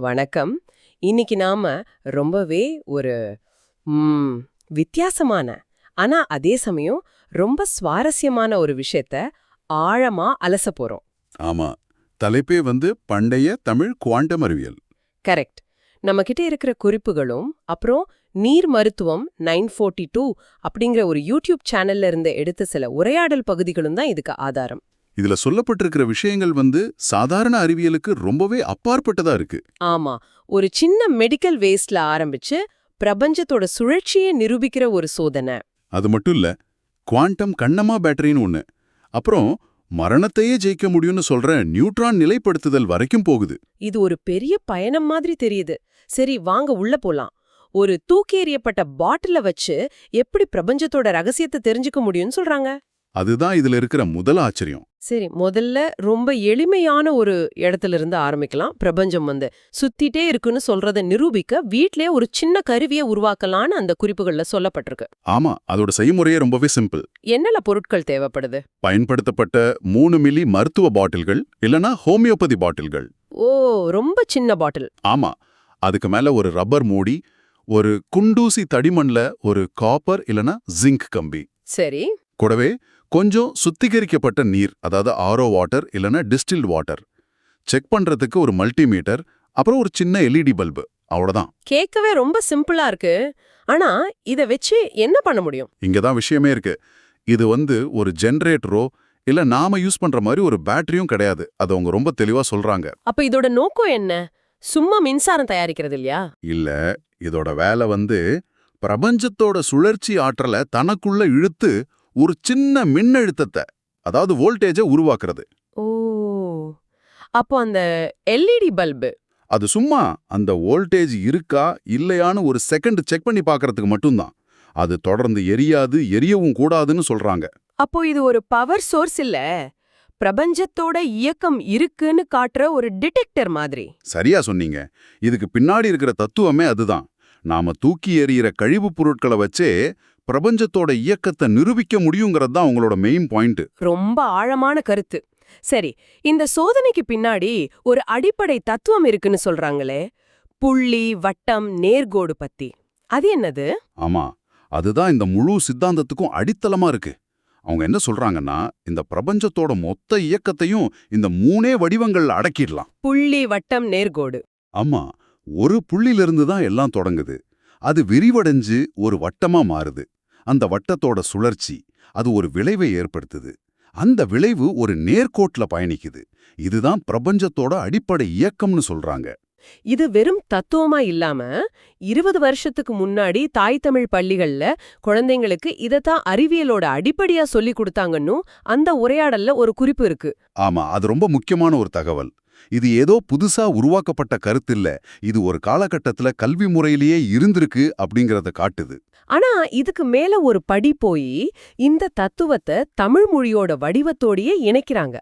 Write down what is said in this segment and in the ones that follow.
வணக்கம். இன்னைக்கு நாம ரொம்பவே ஒரு ம், வித்தியாசமான ஆனா அதே சமயம் ரொம்ப சுவாரஸ்யமான ஒரு விஷயத்த ஆழமா அலச போறோம். ஆமா. தலைப்பே வந்து பண்டைய தமிழ் குவாண்டம் அறிவியல். கரெக்ட். நம்ம கிட்ட இருக்கிற குறிப்புகளும் அப்புறம் நீர் மருத்துவம் நைன் ஃபோர்ட்டி டூ அப்படிங்கிற ஒரு யூடியூப் சேனல்ல இருந்து எடுத்த சில உரையாடல் பகுதிகளும் தான் இதுக்கு ஆதாரம். இதுல சொல்லப்பட்டிருக்கிற விஷயங்கள் வந்து சாதாரண அறிவியலுக்கு ரொம்பவே அப்பாற்பட்டதா இருக்கு. ஆமா ஒரு சின்ன மெடிக்கல் வேஸ்ட்ல ஆரம்பிச்சு பிரபஞ்சத்தோட சுழற்சியை நிரூபிக்கிற ஒரு சோதனை. அது மட்டும் இல்ல குவாண்டம் கண்ணமா பேட்டரின்னு ஒண்ணு. அப்புறம் மரணத்தையே ஜெயிக்க முடியும்னு சொல்ற நியூட்ரான் நிலைப்படுத்துதல் வரைக்கும் போகுது. இது ஒரு பெரிய பயணம் மாதிரி தெரியுது. சரி வாங்க உள்ள போலாம். ஒரு தூக்கி எறியப்பட்ட பாட்டில வச்சு எப்படி பிரபஞ்சத்தோட ரகசியத்தை தெரிஞ்சுக்க முடியும்னு சொல்றாங்க. அதுதான் இதுல இருக்கிற முதல் ஆச்சரியம். சரி முதல்ல ரொம்ப எளிமையான ஒரு இடத்துல இருந்து ஆரம்பிக்கலாம். பிரபஞ்சம் வந்து சுத்திட்டே இருக்குன்னு சொல்றத நிரூபிக்க வீட்லயே ஒரு சின்ன கருவியை உருவாக்கலான்னு அந்த குறிப்புகள்ல சொல்லப்பட்டிருக்கு. ஆமா அதோட செய்முறையே ரொம்பவே சிம்பிள். என்னென்ன பொருட்கள் தேவைப்படுது? பயன்படுத்தப்பட்ட மூணு மில்லி மருத்துவ பாட்டில்கள் இல்லனா ஹோமியோபதி பாட்டில்கள். ஓ ரொம்ப சின்ன பாட்டில். ஆமா அதுக்கு மேல ஒரு ரப்பர் மூடி ஒரு குண்டூசி தடிமண்ல ஒரு காப்பர் இல்லனா ஜிங்க் கம்பி. சரி. கூடவே கொஞ்சம் சுத்திகரிக்கப்பட்ட நீர் அதாவது ஆரோ வாட்டர் இல்லனா டிஸ்டில்ட் வாட்டர் செக் பண்றதுக்கு ஒரு மல்டிமீட்டர் அப்புறம் ஒரு சின்ன எல்இடி பல்பு அவ்வளவுதான். கேட்கவே ரொம்ப சிம்பிளா இருக்கு. ஆனா இத வச்சு என்ன பண்ண முடியும்? இங்க தான் விஷயமே இருக்கு. இது வந்து ஒரு ஜெனரேட்டரோ இல்ல நாம யூஸ் பண்ற மாதிரி ஒரு பேட்டரியும் கிடையாது. அது அவங்க ரொம்ப தெளிவா சொல்றாங்க. அப்ப இதோட நோக்கம் என்ன? சும்மா மின்சாரம் தயாரிக்கிறது இல்லையா? இல்ல இதோட வேலை வந்து பிரபஞ்சத்தோட சுழற்சி ஆற்றலை தனக்குள்ள இழுத்து ஒரு சின்ன மின்னழுத்தத்தை அதாவது வோல்டேஜை உருவாக்குறது. ஓ. அப்போ அந்த எல்இடி பல்பு அது சும்மா அந்த வோல்டேஜ் இருக்கா இல்லையான்னு ஒரு செகண்ட் செக் பண்ணி பார்க்கறதுக்கு மட்டும்தான். அது தொடர்ந்து எரியாது எரியவும் கூடாதுன்னு சொல்றாங்க. அப்போ இது ஒரு பவர் சோர்ஸ் இல்ல பிரபஞ்சத்தோட இயக்கம் இருக்குன்னு காட்டுற ஒரு டிடெக்டர் மாதிரி. சரியா சொன்னீங்க. இதுக்கு பின்னாடி இருக்கிற தத்துவமே அதுதான். நாம தூக்கி எறிகிற கழிவுப் பொருட்களை வச்சே பிரபஞ்சத்தோட இயக்கத்தை நிரூபிக்க முடியுங்கிறது தான் அவங்களோட மெயின் பாயிண்ட் ரொம்ப ஆழமான கருத்து. சரி இந்த சோதனைக்கு பின்னாடி ஒரு அடிப்படை தத்துவம் இருக்குன்னு சொல்றாங்களே புள்ளி வட்டம் நேர்கோடு பத்தி. அது என்னது? ஆமா அதுதான் இந்த முழு சித்தாந்தத்துக்கும் அடித்தளமா இருக்கு. அவங்க என்ன சொல்றாங்கன்னா இந்த பிரபஞ்சத்தோட மொத்த இயக்கத்தையும் இந்த மூணே வடிவங்கள்ல அடக்கிடலாம். புள்ளி வட்டம் நேர்கோடு. ஆமா ஒரு புள்ளிலிருந்து தான் எல்லாம் தொடங்குது. அது விரிவடைஞ்சு ஒரு வட்டமா மாறுது. அந்த வட்டத்தோட சுழற்சி அது ஒரு விளைவை ஏற்படுத்துது. அந்த விளைவு ஒரு நேர்கோட்ல பயணிக்குது. இதுதான் பிரபஞ்சத்தோட அடிப்படை இயக்கம்னு சொல்றாங்க. இது வெறும் தத்துவமா இல்லாம இருபது வருஷத்துக்கு முன்னாடி தாய் தமிழ் பள்ளிகள்ல குழந்தைங்களுக்கு இதத்தான் அறிவியலோட அடிப்படையா சொல்லி கொடுத்தாங்கன்னு அந்த உரையாடல்ல ஒரு குறிப்பு இருக்கு. ஆமா அது ரொம்ப முக்கியமான ஒரு தகவல். இது ஏதோ புதுசா உருவாக்கப்பட்ட கருத்தில்ல. இது ஒரு காலகட்டத்துல கல்வி முறையிலேயே இருந்திருக்கு அப்படிங்கறத காட்டுது. ஆனா இதுக்கு மேல ஒரு படி போய் இந்த தத்துவத்தை தமிழ் மொழியோட வடிவத்தோடயே இணைக்கிறாங்க.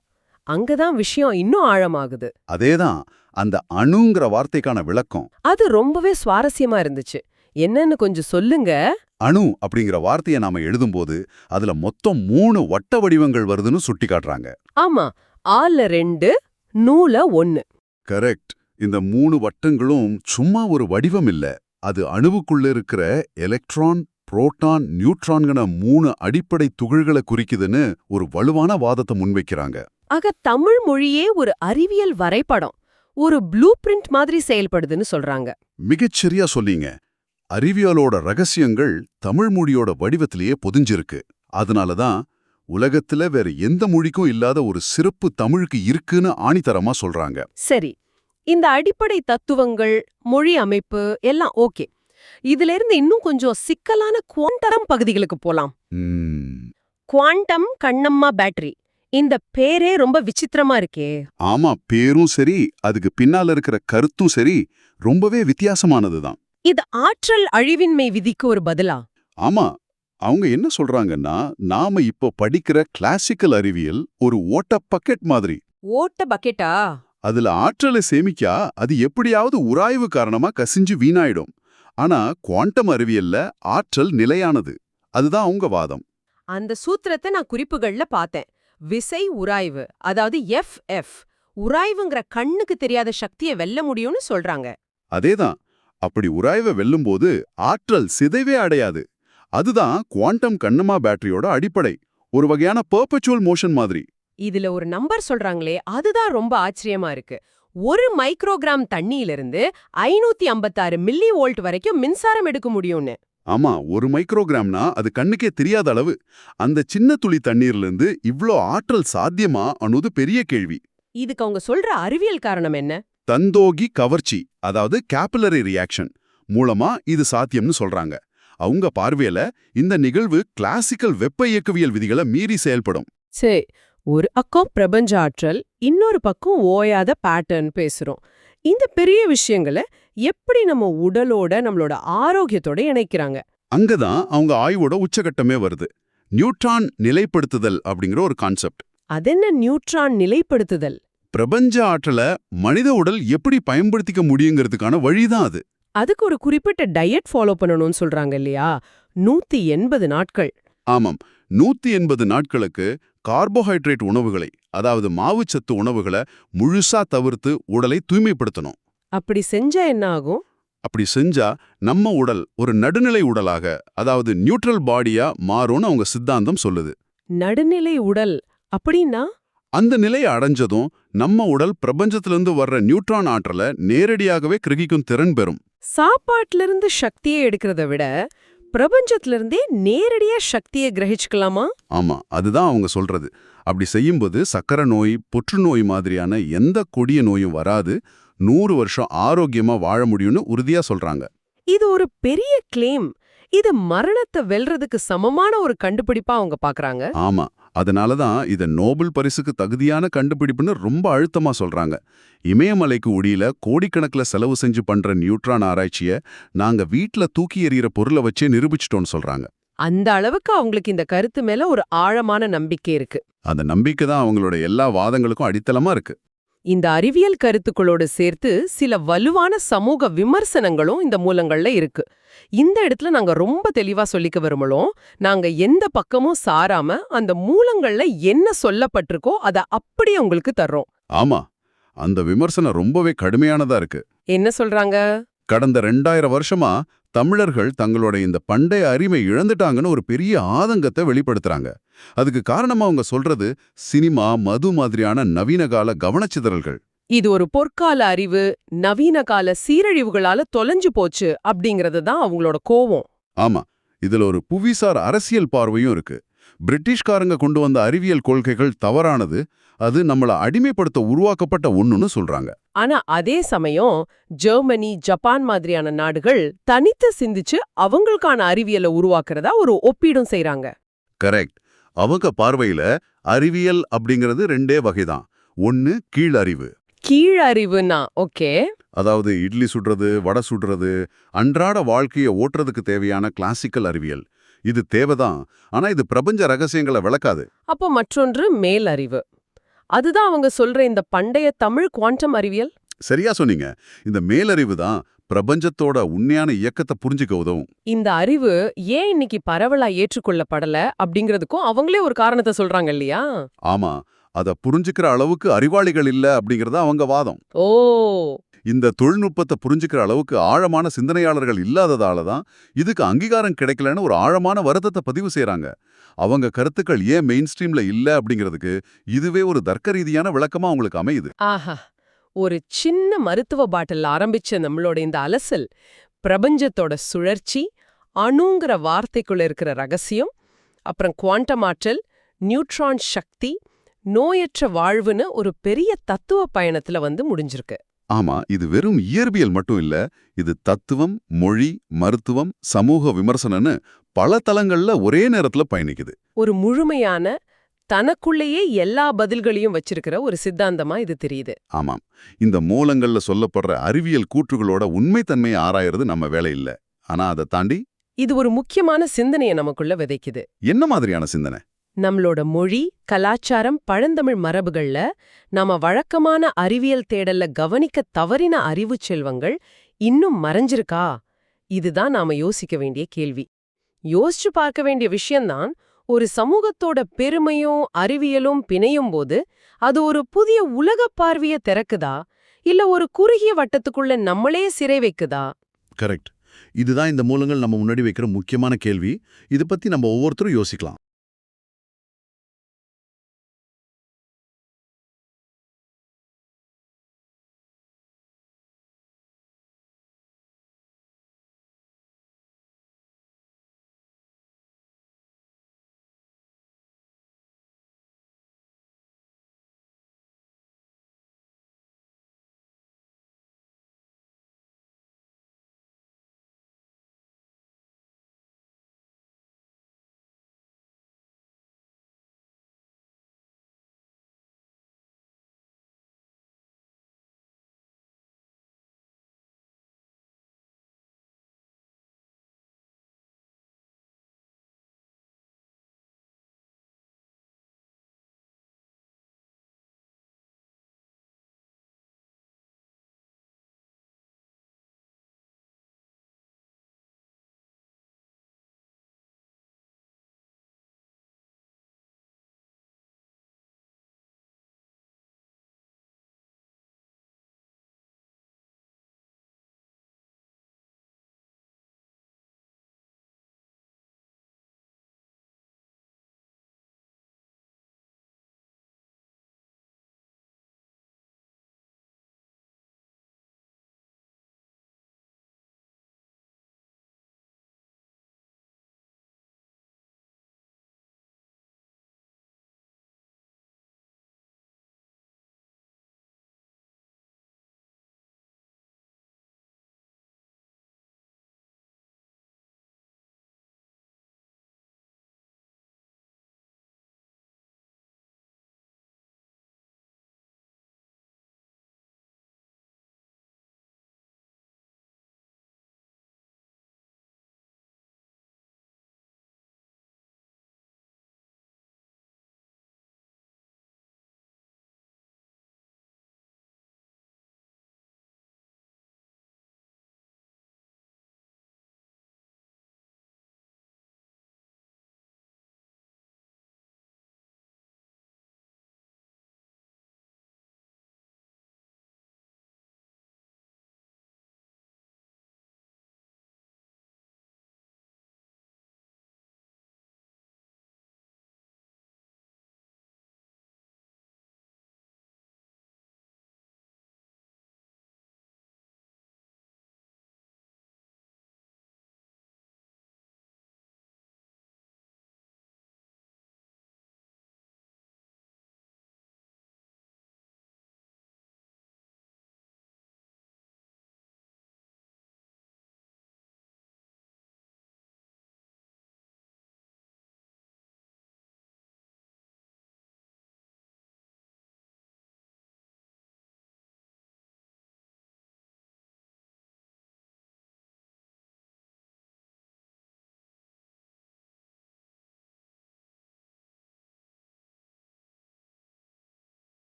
அங்கதான் விஷயம் இன்னும் ஆழமாகுது. அதேதான் அந்த அணுங்கிற வார்த்தைக்கான விளக்கம். அது ரொம்பவே சுவாரஸ்யமா இருந்துச்சு. என்னன்னு கொஞ்சம் சொல்லுங்க. அணு அப்படிங்கிற வார்த்தையை நாம எழுதும்போது அதுல மொத்தம் மூணு வட்ட வடிவங்கள் வருதுன்னு சுட்டி காட்டுறாங்க ஆமா ஆல ரெண்டு நூல ஒன்னு. கரெக்ட். இந்த மூணு வட்டங்களும் சும்மா ஒரு வடிவம் இல்ல. அது அணுவுக்குள்ள இருக்கிற எலக்ட்ரான் புரோட்டான் நியூட்ரான்கன மூணு அடிப்படை துகள்களை குறிக்குதுன்னு ஒரு வலுவான வாதத்தை முன்வைக்கிறாங்க. ஆக தமிழ் மொழியே ஒரு அறிவியல் வரைபடம். ஒரு ப்ளூ பிரிண்ட் மாதிரி செயல்படுதுன்னு சொல்றாங்க. மிகச்சரியா சொன்னீங்க. அறிவியலோட ரகசியங்கள் தமிழ் மொழியோட வடிவத்திலேயே பொதிஞ்சிருக்கு. அதனாலதான் உலகத்துல வேற எந்த மொழிக்கும் இல்லாத ஒரு சிறப்பு தமிழுக்கு இருக்குன்னு ஆணித்தரமா சொல்றாங்க. சரி இந்த அடிப்படை தத்துவங்கள் மொழி அமைப்பு எல்லாம் ஓகே. இதுல இருந்து இன்னும் கொஞ்சம் சிக்கலான குவாண்டரம் பகுதிகளுக்கு போலாம். குவாண்டம் கண்ணம்மா பேட்டரி இந்த பேரே ரொம்ப விசித்திரமா இருக்கே. ஆமா பேரும் சரி அதுக்கு பின்னால இருக்கிற கருத்தும் சரி ரொம்பவே வித்தியாசமானதுதான். இது ஆற்றல் அழிவின்மை விதிக்கு ஒரு பதிலா? ஆமா அவங்க என்ன சொல்றாங்கன்னா நாம இப்போ படிக்கிற கிளாசிக்கல் அறிவியல் ஒரு ஓட்ட பக்கெட் மாதிரி. ஓட்ட பக்கெட்டா அதுல ஆற்றலை சேமிக்கா அது எப்படியாவது உராய்வு காரணமா கசிஞ்சு வீணாயிடும். ஆனா குவாண்டம் அறிவியல்ல ஆற்றல் நிலையானது. அதுதான் அவங்க வாதம். அந்த சூத்திரத்தை நான் குறிப்புகள்ல பார்த்தேன். விசை உராய்வு அதாவது எஃப் எஃப் உராய்வுங்கிற கண்ணுக்கு தெரியாத சக்தியை வெல்ல முடியும்னு சொல்றாங்க. அதேதான். அப்படி உராய்வை வெல்லும்போது ஆற்றல் சிதைவே அடையாது. அதுதான் குவாண்டம் கண்ணமா பேட்டரியோட அடிப்படை. ஒரு வகையான பெர்பச்சுவல் மோஷன் மாதிரி. இதுல ஒரு நம்பர் சொல்றாங்களே அதுதான் ரொம்ப ஆச்சரியமா இருக்கு. ஒரு மைக்ரோகிராம் தண்ணியிலிருந்து ஐநூத்தி ஐம்பத்தாறு மில்லி வோல்ட் வரைக்கும் மின்சாரம் எடுக்க முடியும்னு. ஆமா ஒரு மைக்ரோகிராம்னா அது கண்ணுக்கே தெரியாத அளவு. அந்த சின்ன துளி தண்ணீர்ல இருந்து இவ்ளோ ஆற்றல் சாத்தியமா அனுது பெரிய கேள்வி. இதுக்கு அவங்க சொல்ற அறிவியல் காரணம் என்ன? தந்தோகி கவர்ச்சி அதாவது கேபிலரி ரியாக்ஷன் மூலமா இது சாத்தியம்னு சொல்றாங்க. அவங்க பார்வையில இந்த நிகழ்வு கிளாசிக்கல் வெப்ப இயக்கவியல் விதிகளை மீறி செயல்படும். சரி ஒரு பக்கம் பிரபஞ்ச ஆற்றல் இன்னொரு பக்கம் ஓயாத பேட்டர்ன் பேசுறோம். இந்த பெரிய விஷயங்களை எப்படி நம்ம உடலோட நம்மளோட ஆரோக்கியத்தோட இணைக்கிறாங்க? அங்கதான் அவங்க ஆய்வோட உச்சகட்டமே வருது. நியூட்ரான் நிலைப்படுத்துதல் அப்படிங்கிற ஒரு கான்செப்ட் அதென்ன நியூட்ரான் நிலைப்படுத்துதல்? பிரபஞ்ச ஆற்றலை மனித உடல் எப்படி பயன்படுத்திக்க முடியுங்கிறதுக்கான வழிதான் அது. அதுக்கு ஒரு குறிப்பிட்ட டயட் ஃபாலோ பண்ணணும்னு சொல்றாங்க இல்லையா? நூத்தி எண்பது நாட்கள். ஆமாம். நூத்தி எண்பது நாட்களுக்கு கார்போஹைட்ரேட் உணவுகளை அதாவது மாவுச்சத்து உணவுகளை முழுசா தவிர்த்து உடலை தூய்மைப்படுத்தணும். அப்படி செஞ்சா என்ன ஆகும்? அப்படி செஞ்சா நம்ம உடல் ஒரு நடுநிலை உடலாக அதாவது நியூட்ரல் பாடியா மாறும்னு அவங்க சித்தாந்தம் சொல்லுது. நடுநிலை உடல் அப்படின்னா? அந்த நிலையை அடைஞ்சதும் நம்ம உடல் பிரபஞ்சத்திலிருந்து வர்ற நியூட்ரான் ஆற்றலை நேரடியாகவே கிரகிக்கும் திறன் பெறும். சாப்பாட்டுல இருந்து சக்தியை எடுக்கிறத விட பிரபஞ்சத்துல இருந்தே நேரடியா சக்தியை கிரகிச்சுக்கலாமா? ஆமா அதுதான் அவங்க சொல்றது. அப்படி செய்யும்போது சக்கரை நோய் புற்றுநோய் மாதிரியான எந்த கொடிய நோயும் வராது. நூறு வருஷம் ஆரோக்கியமா வாழ முடியும்னு உறுதியா சொல்றாங்க. இது ஒரு பெரிய கிளேம் இது மரணத்தை வெல்றதுக்கு சமமான ஒரு கண்டுபிடிப்பா அவங்க பாக்குறாங்க? ஆமா. அதனால தான் இதை நோபல் பரிசுக்கு தகுதியான கண்டுபிடிப்புன்னு ரொம்ப அழுத்தமா சொல்றாங்க. இமயமலைக்கு உடியில கோடிக்கணக்கில் செலவு செஞ்சு பண்ற நியூட்ரான் ஆராய்ச்சிய நாங்க வீட்ல தூக்கி எறிகிற பொருளை வச்சே நிரூபிச்சிட்டோம்னு சொல்றாங்க. அந்த அளவுக்கு அவங்களுக்கு இந்த கருத்து மேல ஒரு ஆழமான நம்பிக்கை இருக்கு. அந்த நம்பிக்கை தான் அவங்களோட எல்லா வாதங்களுக்கும் அடித்தளமா இருக்கு. இந்த அறிவியல் கருத்துக்களோடு சேர்த்து சில வலுவான சமூக விமர்சனங்களும் இந்த மூலங்கள்ல இருக்கு. இந்த இடத்துல நாங்க ரொம்ப தெளிவா சொல்லிக்க விரும்பலும் நாங்க எந்த பக்கமும் சாராம அந்த மூலங்கள்ல என்ன சொல்லப்பட்டிருக்கோ அத அப்படியே உங்களுக்கு தர்றோம். ஆமா அந்த விமர்சனம் ரொம்பவே கடுமையானதா இருக்கு. என்ன சொல்றாங்க? கடந்த ரெண்டாயிரம் வருஷமா தமிழர்கள் தங்களோட இந்த பண்டைய அறிவை இழந்துட்டாங்கன்னு ஒரு பெரிய ஆதங்கத்தை வெளிப்படுத்துறாங்க. அதுக்கு காரணமா அவங்க சொல்றது சினிமா மது மாதிரியான நவீன கால கவனச்சிதறல்கள். இது ஒரு பொற்கால அறிவு நவீன கால சீரழிவுகளால தொலைஞ்சு போச்சு அப்படிங்கறது தான் அவங்களோட கோவம். ஆமா இதுல ஒரு புவிசார் அரசியல் பார்வையும் இருக்கு. பிரிட்டிஷ்காரங்க கொண்டு வந்த அறிவியல் கொள்கைகள் தவறானது அது நம்மள அடிமைப்படுத்த உருவாக்கப்பட்ட ஒண்ணுன்னு சொல்றாங்க. ஆனா அதே சமயம் ஜெர்மனி ஜப்பான் மாதிரியான நாடுகள் தனித்து சிந்திச்சு அவங்களுக்கான அறிவியலை உருவாக்குறதா ஒரு ஒப்பீடும் செய்றாங்க. கரெக்ட். அவங்க பார்வையில அறிவியல் அப்படிங்கிறது ரெண்டே வகைதான். ஒன்னு கீழ் அறிவு கீழ் அறிவுனா ஓகே. அதாவது இட்லி சுடுறது வடை சுடுறது அன்றாட வாழ்க்கையை ஓட்டுறதுக்கு தேவையான கிளாசிக்கல் அறிவியல். இது தேவைதான் ஆனா இது பிரபஞ்ச ரகசியங்களை விளக்காது. அப்போ மற்றொன்று மேல் அறிவு அதுதான் அவங்க சொல்ற இந்த பண்டைய தமிழ் குவாண்டம் அறிவியல்? சரியா சொன்னீங்க. இந்த மேலறிவு தான் பிரபஞ்சத்தோட உண்மையான இயக்கத்தை புரிஞ்சுக்க உதவும். இந்த அறிவு ஏன் இன்னைக்கு பரவலா ஏற்றுக்கொள்ளப்படல அப்படிங்கிறதுக்கும் அவங்களே ஒரு காரணத்தை சொல்றாங்க இல்லையா? ஆமா அத புரிஞ்சுக்கிற அளவுக்கு அறிவாளிகள் இல்ல அப்படிங்கறத அவங்க வாதம். ஓ. இந்த தொழில்நுட்பத்தை புரிஞ்சுக்கிற அளவுக்கு ஆழமான சிந்தனையாளர்கள் இல்லாததால தான் இதுக்கு அங்கீகாரம் கிடைக்கலன்னு ஒரு ஆழமான வருத்தத்தை பதிவு செய்றாங்க. அவங்க கருத்துக்கள் ஏன் மெயின் ஸ்ட்ரீம்ல இல்ல அப்படிங்கிறதுக்கு இதுவே ஒரு தர்க்க ரீதியான விளக்கமா அவங்களுக்கு அமையுது. ஆஹா. ஒரு சின்ன மருத்துவ பாட்டில் ஆரம்பிச்ச நம்மளோட இந்த அலசல் பிரபஞ்சத்தோட சுழற்சி அணுங்கிற வார்த்தைக்குள்ள இருக்கிற ரகசியம் அப்புறம் குவாண்டம் ஆற்றல் நியூட்ரான் சக்தி நோயற்ற வாழ்வுன்னு ஒரு பெரிய தத்துவ பயணத்துல வந்து முடிஞ்சிருக்கு. ஆமா இது வெறும் இயற்பியல் மட்டும் இல்ல இது தத்துவம் மொழி மருத்துவம் சமூக விமர்சனம்னு பல தளங்கள்ல ஒரே நேரத்துல பயணிக்குது. ஒரு முழுமையான தனக்குள்ளேயே எல்லா பதில்களையும் வச்சிருக்கிற ஒரு சித்தாந்தமா இது தெரியுது. ஆமாம். இந்த மூலங்கள்ல சொல்லப்படுற அறிவியல் கூற்றுகளோட உண்மைத்தன்மையை ஆராயறது நம்ம வேலை இல்ல. ஆனா அதை தாண்டி இது ஒரு முக்கியமான சிந்தனையை நமக்குள்ள விதைக்குது. என்ன மாதிரியான சிந்தனை? நம்மளோட மொழி கலாச்சாரம் பழந்தமிழ் மரபுகள்ல நாம வழக்கமான அறிவியல் தேடல்ல கவனிக்க தவறின அறிவுச் செல்வங்கள் இன்னும் மறைஞ்சிருக்கா? இதுதான் நாம யோசிக்க வேண்டிய கேள்வி. யோசிச்சு பார்க்க வேண்டிய விஷயம்தான் ஒரு சமூகத்தோட பெருமையும் அறிவியலும் பிணையும் போது அது ஒரு புதிய உலக பார்வைய திறக்குதா? இல்ல ஒரு குறுகிய வட்டத்துக்குள்ள நம்மளே சிறை வைக்குதா? கரெக்ட். இதுதான் இந்த மூலங்கள் நம்ம முன்னாடி வைக்கிற முக்கியமான கேள்வி. இது பத்தி நம்ம ஒவ்வொருத்தரும் யோசிக்கலாம்.